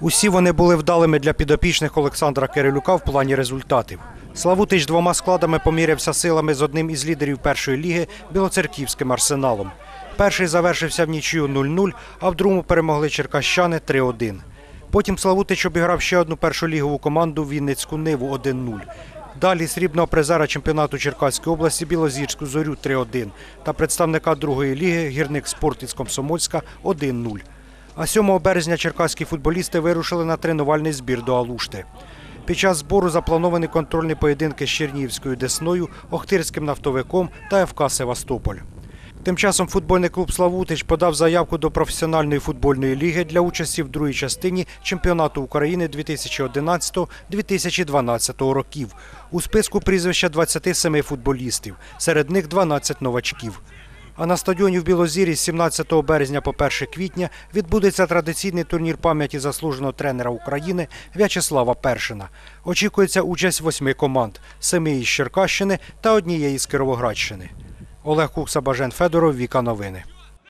Усі вони були вдалими для підопічних Олександра Кирилюка в плані результатів. Славутич двома складами помірявся силами з одним із лідерів першої ліги білоцерківським арсеналом. Перший завершився в нічию 0-0, а в другому перемогли черкащани 3-1. Потім Славутич обіграв ще одну першолігову команду Вінницьку Ниву 1-0. Далі срібного призера чемпіонату Черкаської області Білозірську зорю 3-1 та представника другої ліги гірник спорт із Комсомольська 1-0. А 7 березня черкаські футболісти вирушили на тренувальний збір до Алушти. Під час збору заплановані контрольні поєдинки з Чернігівською Десною, Охтирським нафтовиком та ФК Севастополь. Тим часом футбольний клуб Славутич подав заявку до професіональної футбольної ліги для участі в другій частині чемпіонату України 2011-2012 років. У списку прізвища 27 футболістів, серед них 12 новачків. А на стадіоні в Білозірі з 17 березня по 1 квітня відбудеться традиційний турнір пам'яті заслуженого тренера України В'ячеслава Першина. Очікується участь восьми команд, семи із Черкащини та однієї з Кировоградщини. Олег Кукса, Бажен Федоров, Віка Новини.